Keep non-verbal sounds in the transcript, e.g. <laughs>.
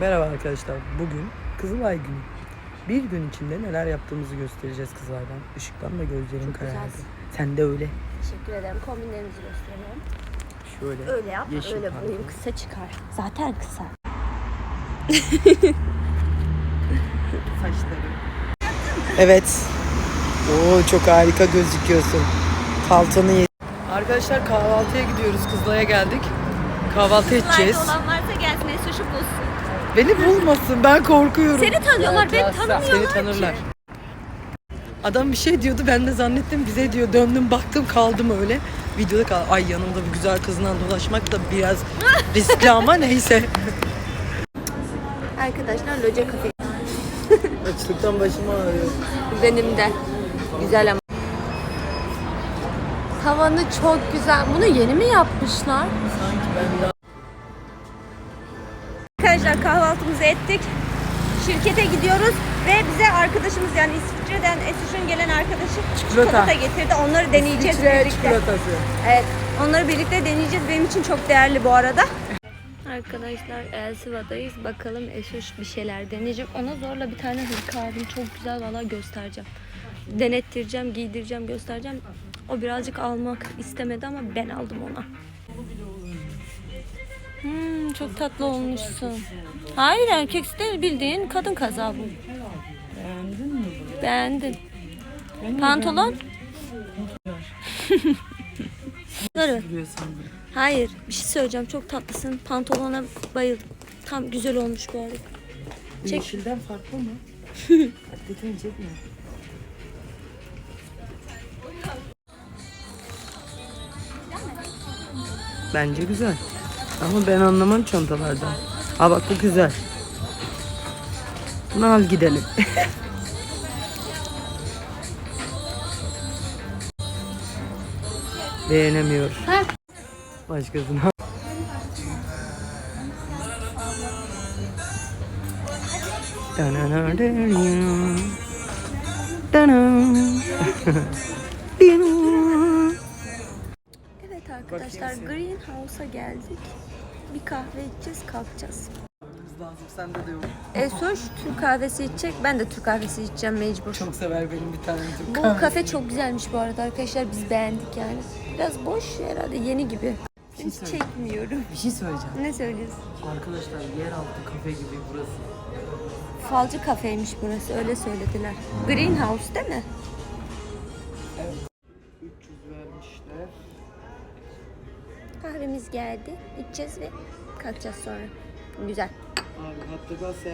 Merhaba arkadaşlar. Bugün Kızılay günü. Bir gün içinde neler yaptığımızı göstereceğiz Kızılay'dan. Işıktan da gözlerim Çok karardı. güzelsin. Sen de öyle. Teşekkür ederim. Kombinlerimizi gösterelim. Şöyle. Öyle yap, Yeşil öyle boyun kısa çıkar. Zaten kısa. <laughs> Saçları. Evet. Oo çok harika gözüküyorsun. Paltonu ye. Arkadaşlar kahvaltıya gidiyoruz. Kızılay'a geldik. Kahvaltı edeceğiz. olan varsa gelsin Esoş'u bulsun. Beni bulmasın. Ben korkuyorum. Seni tanıyorlar, beni tanımıyorlar Seni tanırlar. Adam bir şey diyordu ben de zannettim bize diyor döndüm baktım kaldım öyle videoda kal ay yanımda bir güzel kızla dolaşmak da biraz <laughs> riskli ama neyse Arkadaşlar Loca Kafe <laughs> açlıktan başım ağrıyor benim de. Güzel ama. Tavanı çok güzel. Bunu yeni mi yapmışlar? sanki ben de Arkadaşlar kahvaltımızı ettik. Şirkete gidiyoruz ve bize arkadaşımız yani İsviçre'den Esoş'un gelen arkadaşı çikolata getirdi. Onları deneyeceğiz İçine birlikte. çikolatası Evet, onları birlikte deneyeceğiz. Benim için çok değerli bu arada. Arkadaşlar Elsiva'dayız. Bakalım Esoş bir şeyler deneyecek. Ona zorla bir tane hırka aldım. Çok güzel valla göstereceğim. Denettireceğim, giydireceğim, göstereceğim. O birazcık almak istemedi ama ben aldım ona. Hmm, çok tatlı olmuşsun. Hayır erkek değil bildiğin kadın kaza bu. beğendin mi bunu? Beğendim. Pantolon? Bunları. Hayır, bir şey söyleyeceğim. Çok tatlısın. Pantolona bayıldım. Tam güzel olmuş bu arada. Çek. Yeşilden farklı mı? <laughs> Dikkatini çekmiyor. Bence güzel. Ama ben anlamam çantalardan. Ha bak bu güzel. Bunu al gidelim. <laughs> Beğenemiyor. Ha. Başkasına. Evet <laughs> <laughs> arkadaşlar Greenhouse'a geldik. Bir kahve içeceğiz, kalkacağız. lazım sende de yok. Esoş Türk kahvesi içecek. Ben de Türk kahvesi içeceğim mecbur. Çok sever benim bir tane Türk Bu kahvesi. kafe çok güzelmiş bu arada arkadaşlar. Biz beğendik yani. Biraz boş herhalde yeni gibi. şey Hiç çekmiyorum. Bir şey söyleyeceğim. Ne söylüyorsun? Arkadaşlar yeraltı kafe gibi burası. Falcı kafeymiş burası öyle söylediler. Greenhouse değil mi? Kahvemiz geldi. İçeceğiz ve kalkacağız sonra. Güzel. Abi hatta servis